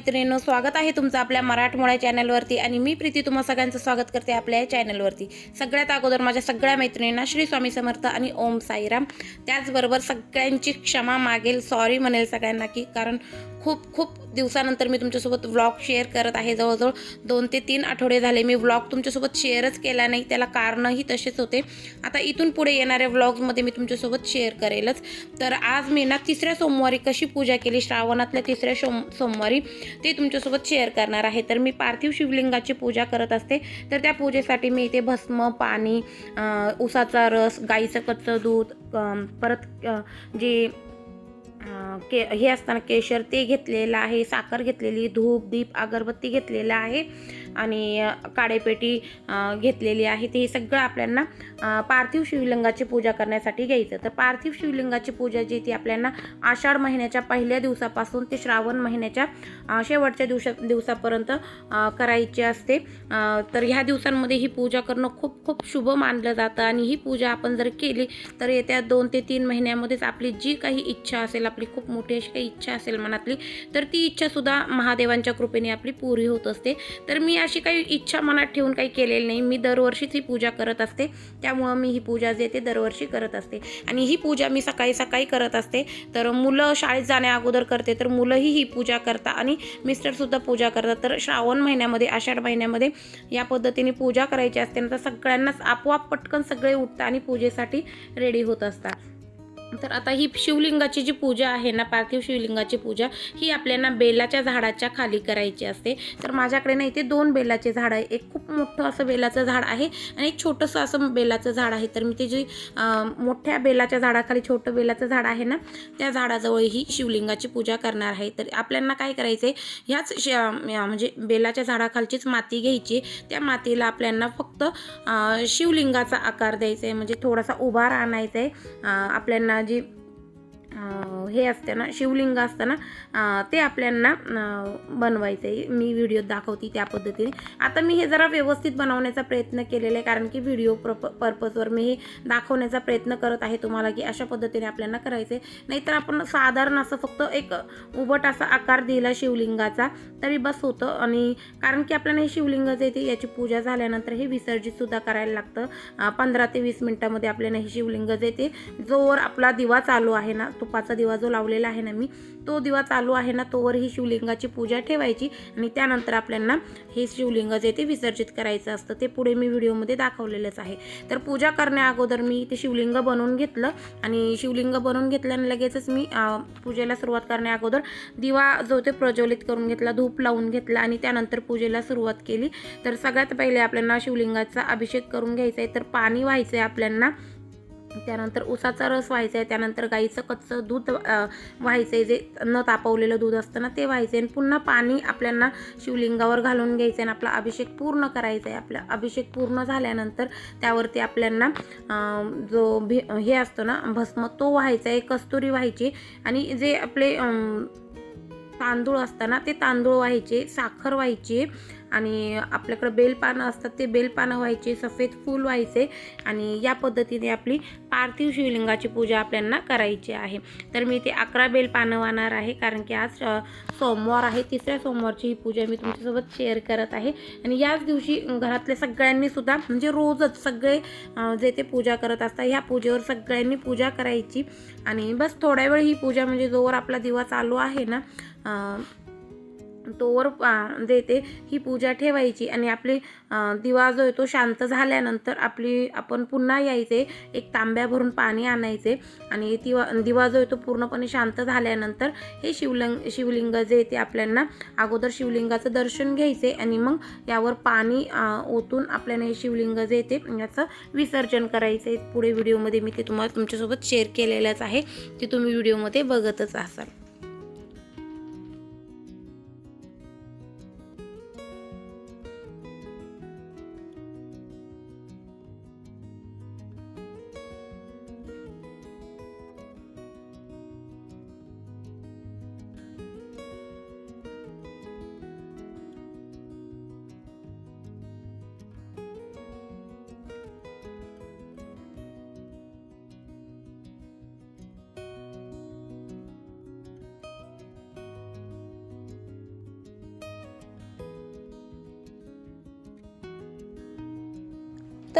हाय मैत्रिणींनो स्वागत आहे तुमचं आपल्या मराठमोळ्या चॅनलवरती आणि मी प्रीती तुम्हा सगळ्यांचं स्वागत करते आपल्या या चॅनलवरती. सगळ्यात अगोदर माझ्या सगळ्या मैत्रिणींना श्री स्वामी समर्थ आणि ओम साईराम. त्याचबरोबर सगळ्यांची क्षमा मागेल सॉरी म्हणेल सगळ्यांना की कारण खूप खूप दिवसानंतर मी तुमच्यासोबत व्लॉग शेअर करत आहे. जवळजवळ दोन ते तीन आठवडे झाले मी व्लॉग तुमच्यासोबत शेअरच केला नाही. त्याला कारणंही तसेच होते. आता इथून पुढे येणाऱ्या व्लॉगमध्ये मी तुमच्यासोबत शेअर करेलच. तर आज मी ना तिसऱ्या सोमवारी कशी पूजा केली? श्रावणातल्या तिसऱ्या सोम सोमवारी ते तुमच्यासोबत शेअर करणार आहे. तर मी पार्थिव शिवलिंगाची पूजा करत असते. तर त्या पूजेसाठी मी इथे भस्म पाणी उसाचा रस गाईचं कच्चं दूध परत जे के हे असताना केशर ते घेतलेलं आहे साखर घेतलेली धूप दीप अगरबत्ती घेतलेलं आहे. आणि काळेपेटी काडेपेटी घेतलेली आहे. ते हे सगळं आपल्याला पार्थिव शिवलिंगाची पूजा करण्यासाठी घ्यायचं. तर पार्थिव शिवलिंगाची पूजा जी ती आपल्याला आषाढ महिन्याच्या पहिल्या दिवसापासून ते श्रावण महिन्याच्या शेवटच्या दिवसा दिवसापर्यंत करायची असते. तर ह्या दिवसांमध्ये ही पूजा करणं खूप खूप शुभ मानलं जातं. आणि ही पूजा आपण जर केली तर येत्या दोन ते तीन महिन्यामध्येच आपली जी काही इच्छा असेल आपली खूप मोठी अशी काही इच्छा असेल मनातली तर ती इच्छासुद्धा महादेवांच्या कृपेने आपली पुरी होत असते. तर मी अशी काही इच्छा मनात ठेवून काही केलेली नाही. मी दरवर्षीच ही पूजा करत असते. त्यामुळं मी ही पूजा जे ते दरवर्षी करत असते. आणि ही पूजा मी सकाळी सकाळी करत असते. तर मुलं शाळेत जाण्या अगोदर करते तर मुलंही ही पूजा करतात आणि मिस्टरसुद्धा पूजा करतात. तर श्रावण महिन्यामध्ये आषाढ महिन्यामध्ये या पद्धतीने पूजा करायची असते. ना तर सगळ्यांनाच आपोआप पटकन सगळे उठतात आणि पूजेसाठी रेडी होत असतात. तर आता ही शिवलिंगाची जी पूजा आहे ना पार्थिव शिवलिंगाची पूजा ही आपल्याला बेलाच्या झाडाच्या खाली करायची असते. तर माझ्याकडे ना इथे दोन बेलाचे झाड आहे. एक खूप मोठं असं बेलाचं झाड आहे आणि एक छोटंसं असं बेलाचं झाड आहे. तर मी ते जी मोठ्या बेलाच्या झाडाखाली छोटं बेलाचं झाड आहे ना त्या झाडाजवळ ही शिवलिंगाची पूजा करणार आहे. तर आपल्याला काय करायचं आहे ह्याच श म्हणजे बेलाच्या झाडाखालचीच माती घ्यायची. त्या मातीला आपल्याला फक्त शिवलिंगाचा आकार द्यायचा आहे म्हणजे थोडासा उभार आणायचा आहे आपल्याला जी अं, हे असते ना शिवलिंग असतं ना ते आपल्यांना बनवायचं आहे मी व्हिडिओ दाखवते त्या पद्धतीने. आता मी हे जरा व्यवस्थित बनवण्याचा प्रयत्न केलेला आहे कारण की व्हिडिओ प्रप पर्पजवर मी हे दाखवण्याचा प्रयत्न करत आहे तुम्हाला की अशा पद्धतीने आपल्याला करायचं आहे नाहीतर आपण साधारण असं फक्त एक उबट असा आकार दिला शिवलिंगाचा तरी बस होतं. आणि कारण की आपल्याला हे शिवलिंग जे येते याची पूजा झाल्यानंतर हे विसर्जितसुद्धा करायला लागतं. पंधरा ते वीस मिनटामध्ये आपल्याला हे शिवलिंग जे ते. जोवर आपला दिवा चालू आहे ना तो तुपाचा दिवा जो लावलेला आहे ना मी तो दिवा चालू आहे ना तोवर ही शिवलिंगाची पूजा ठेवायची आणि त्यानंतर आपल्याला हे शिवलिंग जे ते विसर्जित करायचं असतं. ते पुढे मी व्हिडिओमध्ये दाखवलेलंच आहे. तर पूजा करण्या अगोदर मी ते शिवलिंग बनवून घेतलं आणि शिवलिंग बनवून घेतल्याने लगेचच मी पूजेला सुरुवात करण्या अगोदर दिवा जो ते प्रज्वलित करून घेतला धूप लावून घेतला आणि त्यानंतर पूजेला सुरुवात केली. तर सगळ्यात पहिले आपल्याला शिवलिंगाचा अभिषेक करून घ्यायचा आहे. तर पाणी व्हायचं आहे आपल्याला. त्यानंतर उसाचा रस व्हायचा आहे त्यानंतर गाईचं कच्चं दूध व्हायचं आहे जे न तापवलेलं दूध असतं ना ते व्हायचं आहे आणि पुन्हा पाणी आपल्याला शिवलिंगावर घालून घ्यायचं आहे आणि आपला अभिषेक पूर्ण करायचा आहे आपला अभिषेक पूर्ण झाल्यानंतर त्यावरती आपल्याला जो भि हे असतो ना भस्म तो व्हायचा आहे कस्तुरी व्हायची. आणि जे आपले तांदूळ तांदूळ असताना ते तांदूळ व्हायचे साखर व्हायची आणि आपल्याकडं बेलपानं असतात ते बेलपानं व्हायचे सफेद फूल व्हायचे आणि या पद्धतीने आपली पार्थिव शिवलिंगाची पूजा आपल्याला करायची आहे. तर मी ते अकरा बेलपानं वाहणार आहे कारण की आज सोमवार आहे तिसऱ्या सोमवारची ही पूजा मी तुमच्यासोबत शेअर करत आहे. आणि याच दिवशी घरातल्या सगळ्यांनी सुद्धा म्हणजे रोजच सगळे जे ते पूजा करत असतात ह्या पूजेवर सगळ्यांनी पूजा करायची. आणि बस थोड्या वेळ ही पूजा म्हणजे जोवर आपला दिवा चालू आहे ना तोवर अ, देते ही पूजा ठेवायची. आणि आपली दिवा जो आहे तो शांत झाल्यानंतर आपली आपण पुन्हा यायचे एक तांब्या भरून पाणी आणायचे. आणि दिवा दिवा जो आहे तो पूर्णपणे शांत झाल्यानंतर हे शिवलिंग शिवलिंग जे आहे ते आपल्याला अगोदर शिवलिंगाचं दर्शन घ्यायचे. आणि मग यावर पाणी ओतून आपल्याला हे शिवलिंग जे आहे ते याचं विसर्जन करायचं आहे पुढे व्हिडिओमध्ये मी ते तुम्हाला तुमच्यासोबत शेअर केलेलंच आहे. ते तुम्ही व्हिडिओमध्ये बघतच असाल.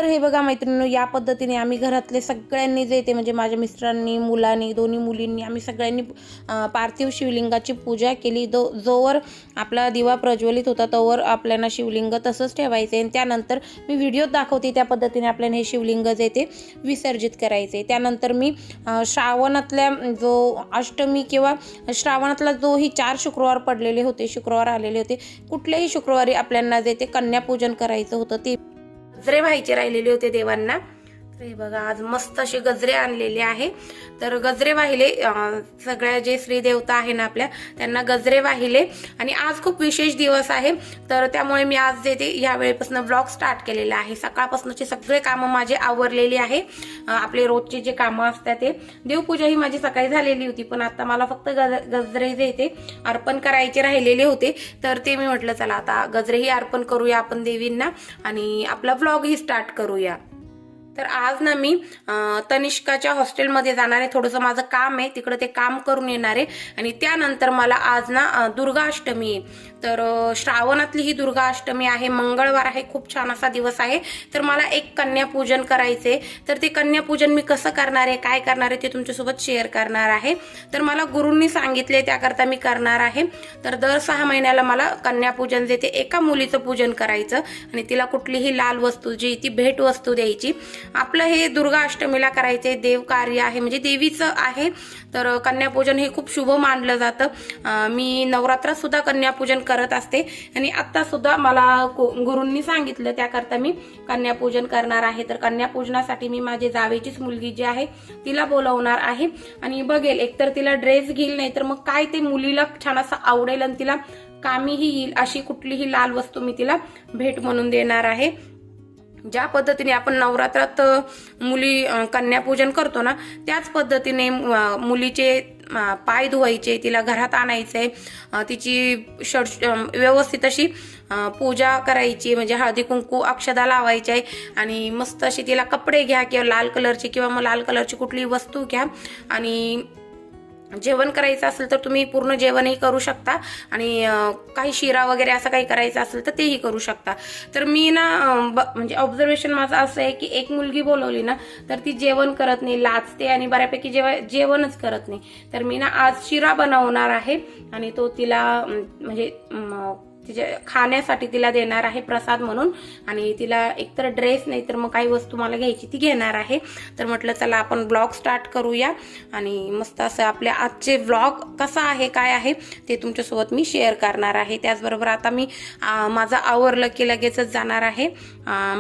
तर हे बघा मैत्रिणी या पद्धतीने आम्ही घरातले सगळ्यांनी जे ते म्हणजे माझ्या मिस्टरांनी मुलांनी दोन्ही मुलींनी आम्ही सगळ्यांनी पार्थिव शिवलिंगाची पूजा केली. दो जोवर आपला दिवा प्रज्वलित होता तोवर आपल्याला शिवलिंग तसंच ठेवायचे आणि त्यानंतर मी व्हिडिओत दाखवते त्या पद्धतीने आपल्याला हे शिवलिंग जे ते विसर्जित करायचे. त्यानंतर मी श्रावणातल्या जो अष्टमी किंवा श्रावणातला जो ही चार शुक्रवार पडलेले होते शुक्रवार आलेले होते कुठल्याही शुक्रवारी आपल्याला जे ते कन्यापूजन करायचं होतं ते जरे व्हायचे राहिलेले होते देवांना. हे बघा आज मस्त असे गजरे आणलेले आहे. तर गजरे वाहिले सगळ्या जे श्री देवता आहे ना आपल्या त्यांना गजरे वाहिले. आणि आज खूप विशेष दिवस आहे. तर त्यामुळे मी आज जे ते या वेळेपासून ब्लॉग स्टार्ट केलेला आहे. सकाळपासूनचे सगळे कामं माझे आवरलेली आहे. आपले रोजचे जे कामं असतात ते. देवपूजा ही माझी सकाळी झालेली होती पण आता मला फक्त गज- गजरे जे ते अर्पण करायचे राहिलेले होते. तर ते मी म्हटलं चला आता गजरेही अर्पण करूया आपण देवींना. आणि आपला ब्लॉगही स्टार्ट करूया. तर आज ना मी तनिष्काच्या हॉस्टेलमध्ये जाणार आहे. थोडंसं माझं काम आहे. तिकडं ते काम करून येणार आहे. आणि त्यानंतर मला आज ना दुर्गाष्टमी आहे. तर श्रावणातली ही दुर्गा अष्टमी आहे मंगळवार आहे खूप छान असा दिवस आहे. तर मला एक कन्यापूजन करायचे तर ते कन्यापूजन मी कसं करणार आहे काय करणार आहे ते तुमच्यासोबत शेअर करणार आहे. तर मला गुरूंनी सांगितले त्याकरता मी करणार आहे. तर दर सहा महिन्याला मला कन्यापूजन जे ते एका मुलीचं पूजन करायचं आणि तिला कुठलीही लाल वस्तू जी ती भेट वस्तू द्यायची. आपलं हे दुर्गा अष्टमीला करायचे देव कार्य आहे म्हणजे देवीचं आहे. तर कन्यापूजन हे खूप शुभ मानलं जातं. मी नवरात्रात सुद्धा कन्यापूजन करत असते. आणि आता सुद्धा मला को- गुरूंनी सांगितलं त्याकरता मी कन्यापूजन करणार आहे. तर कन्यापूजनासाठी मी माझे जावेचीच मुलगी जी आहे तिला बोलवणार आहे. आणि बघेल एकतर तिला ड्रेस घेईल नाही तर मग काय ते मुलीला छान असं आवडेल आणि तिला कामीही येईल अशी कुठलीही लाल वस्तू मी तिला भेट म्हणून देणार आहे. ज्या पद्धतीने आपण नवरात्रात मुली कन्यापूजन करतो ना त्याच पद्धतीने मुलीचे पाय धुवायचे तिला घरात आणायचे तिची षड व्यवस्थित अशी पूजा करायची म्हणजे हळदी कुंकू अक्षदा लावायची आहे आणि मस्त अशी तिला कपडे घ्या किंवा लाल कलरची किंवा मग लाल कलरची कुठली वस्तू घ्या आणि जेवण करायचं असेल तर तुम्ही पूर्ण जेवणही करू शकता आणि काही शिरा वगैरे असं काही करायचं असेल तर तेही करू शकता. तर मी ना ब- म्हणजे ऑब्झर्वेशन माझं असं आहे की एक मुलगी बोलवली ना तर ती जेवण करत नाही लाचते आणि बऱ्यापैकी जेव्हा जेवणच करत नाही. तर मी ना आज शिरा बनवणार आहे आणि तो तिला म्हणजे तिच्या खाण्यासाठी तिला देणार आहे प्रसाद म्हणून. आणि तिला एकतर ड्रेस नाही तर मग काही वस्तू मला घ्यायची ती घेणार आहे. तर म्हटलं चला आपण ब्लॉग स्टार्ट करूया. आणि मस्त असं आपल्या आजचे ब्लॉग कसा आहे काय आहे ते तुमच्यासोबत मी शेअर करणार आहे. त्याचबरोबर आता मी माझा माझं आवरलं की लगेचच जाणार आहे.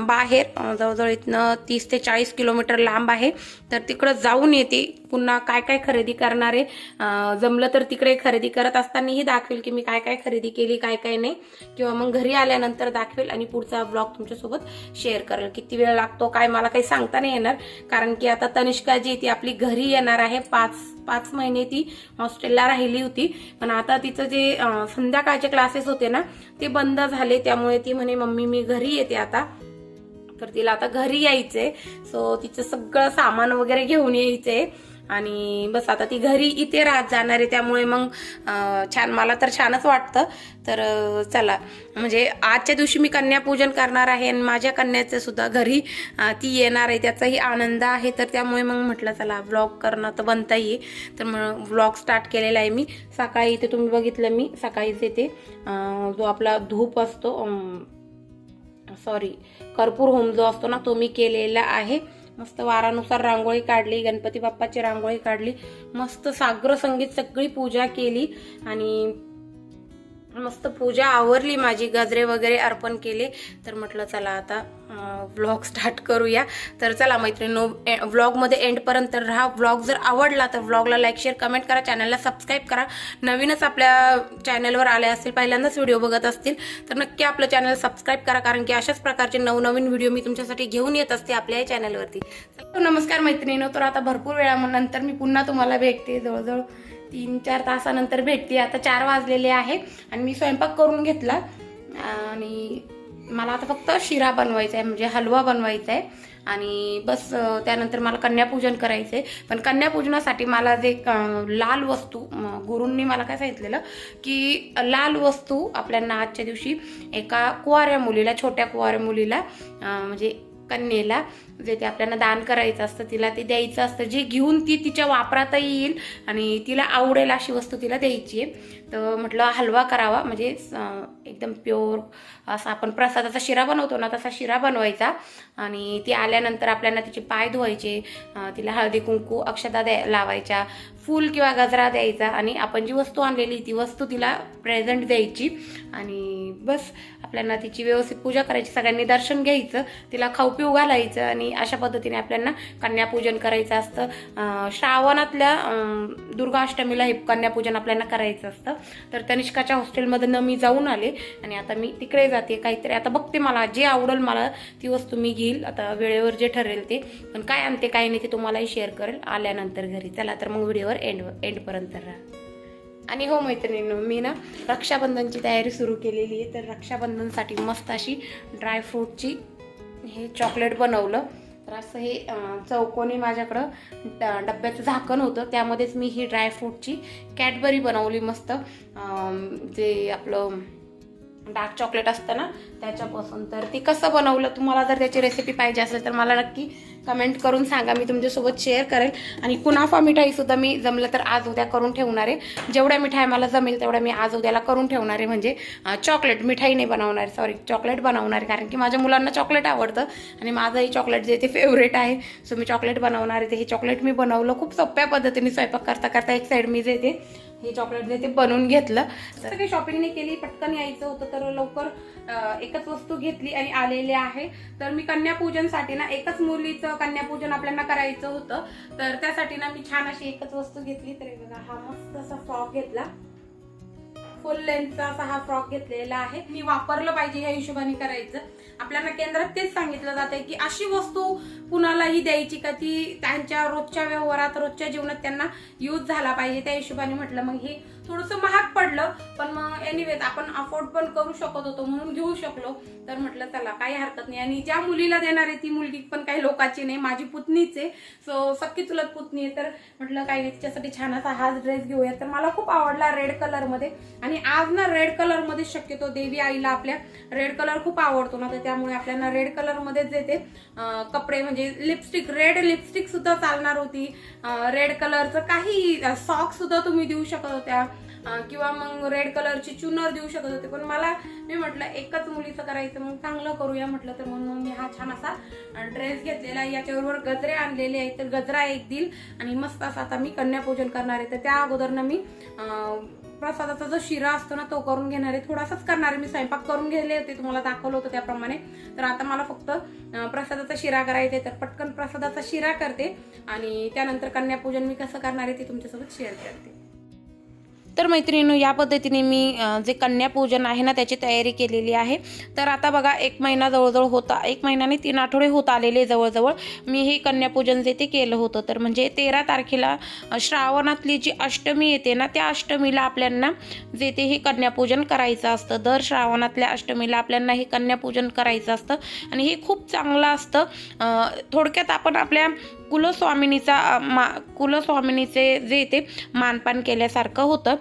बाहेर जवळजवळ इथनं तीस ते चाळीस किलोमीटर लांब आहे. तर तिकडं जाऊन येते. पुन्हा काय काय खरेदी करणार आहे? जमलं तर तिकडे खरेदी करत असतानाही दाखवेल की मी काय काय खरेदी केली काय काय नाही. किंवा मग घरी आल्यानंतर दाखवेल आणि पुढचा ब्लॉग तुमच्यासोबत शेअर करेल. किती वेळ लागतो काय मला काही सांगता नाही येणार. कारण की आता तनिष्का जी ती आपली घरी येणार आहे. पाच पाच महिने ती हॉस्टेलला राहिली होती. पण आता तिचं जे संध्याकाळचे क्लासेस होते ना ते बंद झाले. त्यामुळे ती म्हणे मम्मी मी घरी येते आता. तर तिला आता घरी यायचंय. सो तिचं सगळं सामान वगैरे घेऊन यायचंय. आणि बस आता ती घरी इथे राहत जाणार आहे त्यामुळे मग छान मला तर छानच वाटतं. तर चला. म्हणजे आजच्या दिवशी मी कन्यापूजन करणार आहे आणि माझ्या कन्याचं सुद्धा घरी ती येणार आहे त्याचाही आनंद आहे. तर त्यामुळे मग म्हटलं चला व्लॉग करणं तर बनता येईल तर मग व्लॉग स्टार्ट केलेला आहे मी. सकाळी इथे तुम्ही बघितलं मी. सकाळीच येते जो आपला धूप असतो सॉरी कर्पूर होम जो असतो ना तो मी केलेला आहे. मस्त वारानुसार रांगोळी काढली गणपती बाप्पाची रांगोळी काढली मस्त सागर संगीत सगळी पूजा केली आणि मस्त पूजा आवरली माझी गजरे वगैरे अर्पण केले. तर म्हटलं चला आता व्लॉग स्टार्ट करूया. तर चला मैत्रिणी व्लॉगमध्ये एंडपर्यंत राहा. व्लॉग जर आवडला तर व्लॉगला लाईक शेअर कमेंट करा. चॅनलला सबस्क्राईब करा. नवीनच आपल्या चॅनलवर आले असतील पहिल्यांदाच व्हिडिओ बघत असतील तर नक्की आपलं चॅनल सबस्क्राईब करा. कारण की अशाच प्रकारचे नवनवीन व्हिडिओ मी तुमच्यासाठी घेऊन येत असते आपल्या या चॅनलवरती नमस्कार मैत्रिणीनो. तर आता भरपूर वेळानंतर मी पुन्हा तुम्हाला भेटते. जवळजवळ तीन चार तासानंतर भेटते. आता चार वाजलेले आहे आणि मी स्वयंपाक करून घेतला. आणि मला आता फक्त शिरा बनवायचा आहे म्हणजे हलवा बनवायचा आहे आणि बस त्यानंतर मला कन्यापूजन करायचं आहे पण कन्यापूजनासाठी मला जे लाल वस्तू गुरूंनी मला काय सांगितलेलं की लाल वस्तू आपल्याला आजच्या दिवशी एका कुवाऱ्या मुलीला छोट्या कुवाऱ्या मुलीला म्हणजे कन्येला जे ते आपल्याला दान करायचं असतं तिला ते द्यायचं असतं. जे घेऊन ती तिच्या वापरात येईल आणि तिला आवडेल अशी वस्तू तिला द्यायची आहे. तर म्हटलं हलवा करावा. म्हणजे एकदम प्युअर असा आपण प्रसादाचा शिरा बनवतो ना तसा शिरा बनवायचा. आणि ती आल्यानंतर आपल्याला तिचे पाय धुवायचे. तिला हळदी कुंकू अक्षता द्या लावायच्या. फूल किंवा गजरा द्यायचा आणि आपण जी वस्तू आणलेली ती वस्तू तिला प्रेझेंट द्यायची. आणि बस आपल्याला तिची व्यवस्थित पूजा करायची सगळ्यांनी दर्शन घ्यायचं तिला खाऊ पिऊ घालायचं आणि अशा पद्धतीने आपल्याला कन्यापूजन करायचं असतं. श्रावणातल्या दुर्गाष्टमीला हे कन्यापूजन आपल्याला करायचं असतं. तर तनिष्काच्या हॉस्टेलमधनं मी जाऊन आले आणि आता मी तिकडे जाते. काहीतरी आता बघते मला जे आवडेल मला ती वस्तू मी घेईल. आता वेळेवर जे ठरेल ते. पण काय आणते काय नाही ते तुम्हालाही शेअर करेल. आल्यानंतर घरी. चला तर मग व्हिडिओ व्हिडिओवर एंड एंडपर्यंत राहा. आणि हो मैत्रिणींनो मी ना रक्षाबंधनची तयारी सुरू केलेली आहे. तर रक्षाबंधनसाठी मस्त अशी ड्रायफ्रूटची हे चॉकलेट बनवलं. तर असं हे चौकोनी माझ्याकडं ड- डब्याचं झाकण होतं. त्यामध्येच मी ही ड्रायफ्रूटची कॅडबरी बनवली मस्त. जे आपलं डार्क चॉकलेट असतं ना त्याच्यापासून. तर ती कसं बनवलं तुम्हाला जर त्याची रेसिपी पाहिजे असेल तर मला नक्की कमेंट करून सांगा मी तुमच्यासोबत शेअर करेल. आणि कुनाफा मिठाईसुद्धा मी जमलं तर आज उद्या करून ठेवणार आहे. जेवढ्या मिठाई मला जमेल तेवढ्या मी आज उद्याला करून ठेवणार आहे. म्हणजे चॉकलेट मिठाई नाही बनवणार सॉरी चॉकलेट बनवणार. आहे कारण की माझ्या मुलांना चॉकलेट आवडतं आणि माझंही चॉकलेट जे ते फेवरेट आहे. सो मी चॉकलेट बनवणार आहे. ते हे चॉकलेट मी बनवलं खूप सोप्या पद्धतीने स्वयंपाक करता करता एक साईड मी जे ते हे चॉकलेट जे ते बनवून घेतलं. तर काही शॉपिंग नाही केली पटकन यायचं होतं तर लवकर एकच वस्तू घेतली आणि आलेले आहे. तर मी कन्यापूजनसाठी ना एकच मुलीचं कन्यापूजन आपल्याला करायचं होतं. तर त्यासाठी ना मी छान अशी एकच वस्तू घेतली. तर बघा हा मस्त असा फ्रॉक घेतला. फुल लेंथचा असा हा फ्रॉक घेतलेला आहे. मी वापरलं पाहिजे या हिशोबाने करायचं. आपल्याला केंद्रात तेच सांगितलं जाते की अशी वस्तू कुणालाही द्यायची का ती त्यांच्या रोजच्या व्यवहारात रोजच्या जीवनात त्यांना यूज झाला पाहिजे त्या हिशोबाने म्हटलं. मग हे थोडंसं महाग पडलं पण मग एनिवेज आपण अफोर्ड पण करू शकत होतो म्हणून घेऊ शकलो. तर म्हटलं चला काही हरकत नाही. आणि ज्या मुलीला देणार आहे ती मुलगी पण काही लोकांची नाही माझी पुतणीच आहे. सो सक्की चुलत पुतणी आहे. तर म्हटलं काही नाही तिच्यासाठी छान असा हाच ड्रेस घेऊया. तर मला खूप आवडला रेड कलरमध्ये आणि आज ना रेड कलरमध्ये शक्यतो देवी आईला आपल्या रेड कलर खूप आवडतो ना. तर त्यामुळे आपल्याला रेड कलरमध्येच येते कपडे म्हणजे लिपस्टिक रेड लिपस्टिक सुद्धा चालणार होती. रेड कलरचं काही सॉक्स सुद्धा तुम्ही देऊ शकत होत्या. किंवा मग रेड कलरची चुनर देऊ शकत होते. पण मला मी म्हटलं एकच मुलीचं करायचं मग चांगलं करूया म्हटलं तर म्हणून मग मी हा छान असा ड्रेस घेतलेला आहे. याच्याबरोबर गजरे आणलेले आहेत तर गजरा एक देईल. आणि मस्त असा आता मी कन्यापूजन करणार आहे. तर त्या अगोदरनं मी प्रसादाचा जो शिरा असतो ना तो करून घेणार आहे. थोडासाच करणार आहे मी स्वयंपाक करून घेतले होते तुम्हाला दाखवलं होतं त्याप्रमाणे. तर आता मला फक्त प्रसादाचा शिरा करायचा आहे. तर पटकन प्रसादाचा शिरा करते. आणि त्यानंतर कन्यापूजन मी कसं करणार आहे ते तुमच्यासोबत शेअर करते. तर मैत्रिणींनो या पद्धतीने मी जे कन्यापूजन आहे ना त्याची तयारी केलेली आहे. तर आता बघा एक महिना जवळजवळ होता एक महिन्याने तीन आठवडे होत आलेले जवळजवळ. मी हे कन्यापूजन जे ते केलं होतं. तर म्हणजे तेरा तारखेला श्रावणातली जी अष्टमी येते ना त्या अष्टमीला आपल्यांना जे ते हे कन्यापूजन करायचं असतं. दर श्रावणातल्या अष्टमीला आपल्यांना हे कन्यापूजन करायचं असतं. आणि हे खूप चांगलं असतं. थोडक्यात आपण आपल्या कुलस्वामिनीचा मा कुलस्वामिनीचे जे ते मानपान केल्यासारखं होतं.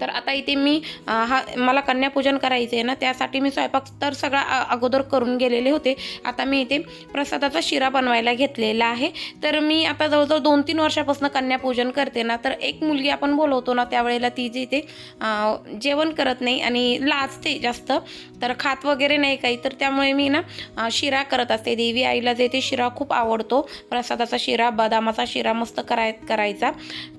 तर आता इथे मी हा मला कन्यापूजन करायचं आहे ना त्यासाठी मी स्वयंपाक तर सगळा अगोदर करून गेलेले होते. आता मी इथे प्रसादाचा शिरा बनवायला घेतलेला आहे. तर मी आता जवळजवळ दोन तीन वर्षापासून कन्यापूजन करते ना तर एक मुलगी आपण बोलवतो ना त्यावेळेला ती जी इथे जेवण करत नाही आणि लाजते जास्त. तर खात वगैरे नाही काही तर त्यामुळे मी ना शिरा करत असते. देवी आईला जे ते शिरा खूप आवडतो. प्रसादाचा शिरा बदामाचा शिरा मस्त कराय करायचा.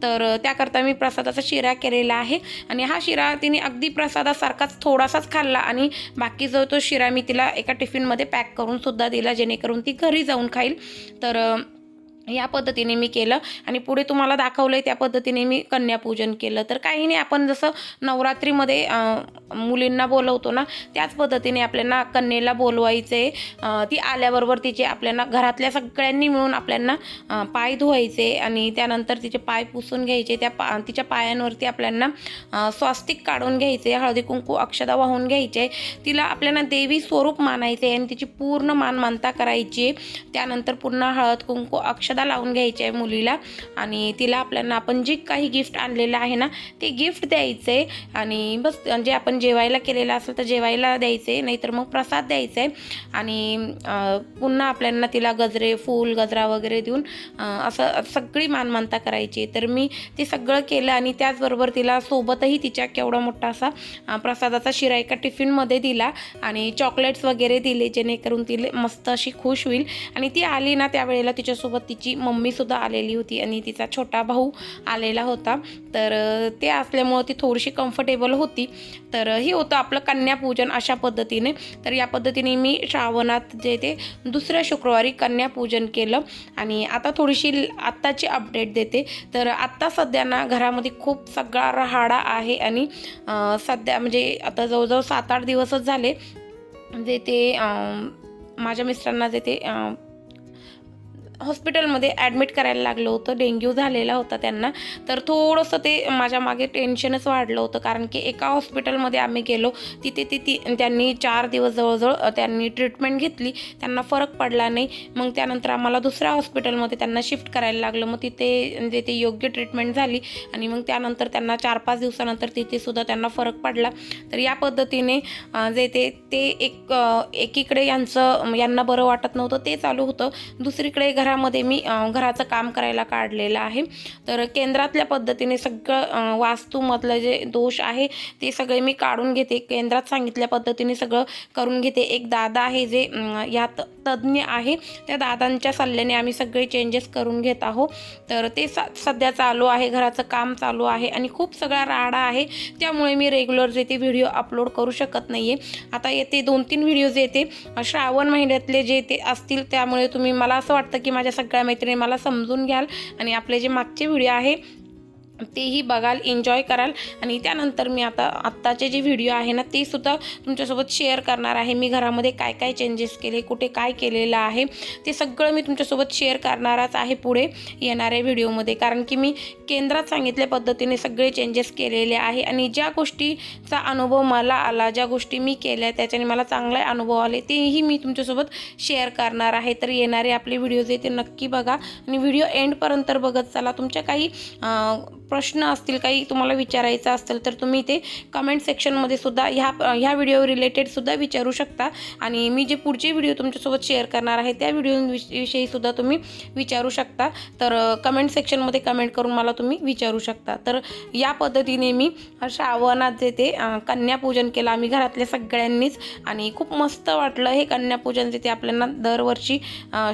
तर त्याकरता मी प्रसादाचा शिरा केलेला आहे. आणि हा शिरा तिने अगदी प्रसादासारखाच थोडासाच खाल्ला आणि बाकी जो तो शिरा मी तिला एका टिफिनमध्ये पॅक करून सुद्धा दिला जेणेकरून ती घरी जाऊन खाईल. तर या पद्धतीने मी केलं आणि पुढे तुम्हाला दाखवलं आहे त्या पद्धतीने मी कन्यापूजन केलं. तर काही नाही आपण जसं नवरात्रीमध्ये मुलींना बोलवतो ना त्याच पद्धतीने आपल्याला कन्येला बोलवायचे ती आल्याबरोबर तिचे आपल्याला घरातल्या सगळ्यांनी मिळून आपल्याला पाय धुवायचे आणि त्यानंतर तिचे पाय पुसून घ्यायचे. त्या पा तिच्या पायांवरती आपल्याला स्वास्तिक काढून घ्यायचे हळदी कुंकू अक्षदा वाहून घ्यायचे. तिला आपल्याला देवी स्वरूप मानायचे आणि तिची पूर्ण मान मानता करायची. त्यानंतर पुन्हा हळद कुंकू अक्षदा अक्षदा लावून घ्यायची आहे मुलीला. आणि तिला आपल्याला आपण जे काही गिफ्ट आणलेलं आहे ना ते गिफ्ट द्यायचं आहे. आणि बस जे आपण जेवायला केलेलं असेल तर जेवायला द्यायचं आहे नाहीतर मग प्रसाद द्यायचा आहे. आणि पुन्हा आपल्याला तिला गजरे फूल गजरा वगैरे देऊन असं सगळी मानमानता करायची तर मी ते सगळं केलं आणि त्याचबरोबर तिला सोबतही तिच्या केवढा मोठा असा प्रसादाचा शिरा एका टिफिनमध्ये दिला. आणि चॉकलेट्स वगैरे दिले जेणेकरून तिला मस्त अशी खुश होईल. आणि ती आली ना त्यावेळेला तिच्यासोबत तिची मम्मीसुद्धा आलेली होती आणि तिचा छोटा भाऊ आलेला होता. तर ते असल्यामुळं ती थोडीशी कम्फर्टेबल होती. तर हे होतं आपलं कन्यापूजन अशा पद्धतीने. तर या पद्धतीने मी श्रावणात जे ते दुसऱ्या शुक्रवारी कन्यापूजन केलं. आणि आता थोडीशी आत्ताची अपडेट देते. तर आत्ता सध्या ना घरामध्ये खूप सगळा राहाडा आहे आणि सध्या म्हणजे आता जवळजवळ सात आठ दिवसच झाले. जे ते माझ्या मिस्टरांना जे ते हॉस्पिटलमध्ये ॲडमिट करायला लागलं होतं. डेंग्यू झालेला होता त्यांना. तर थोडंसं ते माझ्या मागे टेन्शनच वाढलं होतं. कारण की एका हॉस्पिटलमध्ये आम्ही गेलो. तिथे ती ती त्यांनी चार दिवस जवळजवळ त्यांनी ट्रीटमेंट घेतली. त्यांना फरक पडला नाही. मग त्यानंतर आम्हाला दुसऱ्या हॉस्पिटलमध्ये त्यांना शिफ्ट करायला लागलं. मग तिथे तिथे ते योग्य ट्रीटमेंट झाली. आणि मग त्यानंतर त्यांना चार पाच दिवसानंतर तिथेसुद्धा त्यांना फरक पडला. तर या पद्धतीने जे ते ते एक एकीकडे यांचं यांना बरं वाटत नव्हतं. ते चालू होतं. दुसरीकडे घरामध्ये मी घराचं काम करायला काढलेलं आहे. तर केंद्रातल्या पद्धतीने सगळं वास्तूमधलं जे दोष आहे ते सगळे मी काढून घेते. केंद्रात सांगितल्या पद्धतीने सगळं करून घेते. एक दादा आहे जे यात तज्ज्ञ आहे. त्या दादांच्या सल्ल्याने आम्ही सगळे चेंजेस करून घेत आहोत. तर ते सध्या चालू आहे. घराचं काम चालू आहे आणि खूप सगळा राडा आहे. त्यामुळे मी रेग्युलर जे ते व्हिडिओ अपलोड करू शकत नाही आहे आता येते दोन तीन व्हिडिओज येते. श्रावण महिन्यातले जे ते असतील त्यामुळे तुम्ही मला असं वाटतं की माझ्या सगळ्या मैत्रिणी मला समजून घ्याल आणि आपले जे मागचे व्हिडिओ आहे तेही बघाल एन्जॉय कराल. आणि त्यानंतर मी आता आत्ताचे जे व्हिडिओ आहे ना ते सुद्धा तुमच्यासोबत शेअर करणार आहे. मी घरामध्ये काय काय चेंजेस केले कुठे काय केलेलं आहे ते सगळं मी तुमच्यासोबत शेअर करणारच आहे पुढे येणाऱ्या व्हिडिओमध्ये कारण की मी केंद्रात सांगितल्या पद्धतीने सगळे चेंजेस केलेले आहे. आणि ज्या गोष्टीचा अनुभव मला आला ज्या गोष्टी मी केल्या त्याच्याने मला चांगले अनुभव आले तेही मी तुमच्यासोबत शेअर करणार आहे. तर येणारे आपले व्हिडिओज आहे ते नक्की बघा. आणि व्हिडिओ एंडपर्यंत बघत चला. तुमच्या काही प्रश्न असतील काही तुम्हाला विचारायचं असेल तर तुम्ही ते कमेंट सेक्शनमध्ये सुद्धा ह्या ह्या व्हिडिओ रिलेटेडसुद्धा विचारू शकता. आणि मी जे पुढचे व्हिडिओ तुमच्यासोबत शेअर करणार आहे त्या व्हिडिओ विषयीसुद्धा तुम्ही विचारू शकता. तर कमेंट सेक्शनमध्ये कमेंट करून मला तुम्ही विचारू शकता. तर या पद्धतीने मी श्रावणात जे ते कन्यापूजन केलं आम्ही घरातल्या सगळ्यांनीच. आणि खूप मस्त वाटलं हे कन्यापूजन जे ते आपल्याला दरवर्षी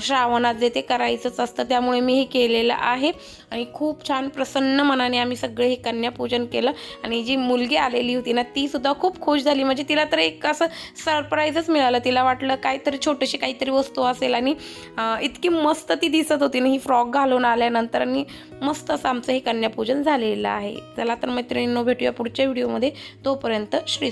श्रावणात जे ते करायचंच असतं त्यामुळे मी हे केलेलं आहे. आणि खूप छान प्रसन्न मना आणि आम्ही सगळे हे कन्यापूजन केलं आणि जी मुलगी आलेली होती ना ती सुद्धा खूप खुश झाली. म्हणजे तिला तर एक असं सरप्राईजच मिळालं. तिला वाटलं काहीतरी छोटीशी काहीतरी वस्तू असेल आणि इतकी मस्त ती दिसत होती ना ही फ्रॉक घालून आल्यानंतर आणि मस्त असं आमचं हे कन्यापूजन झालेलं आहे. चला तर मैत्रिणींनो भेटूया पुढच्या व्हिडिओमध्ये. तोपर्यंत श्री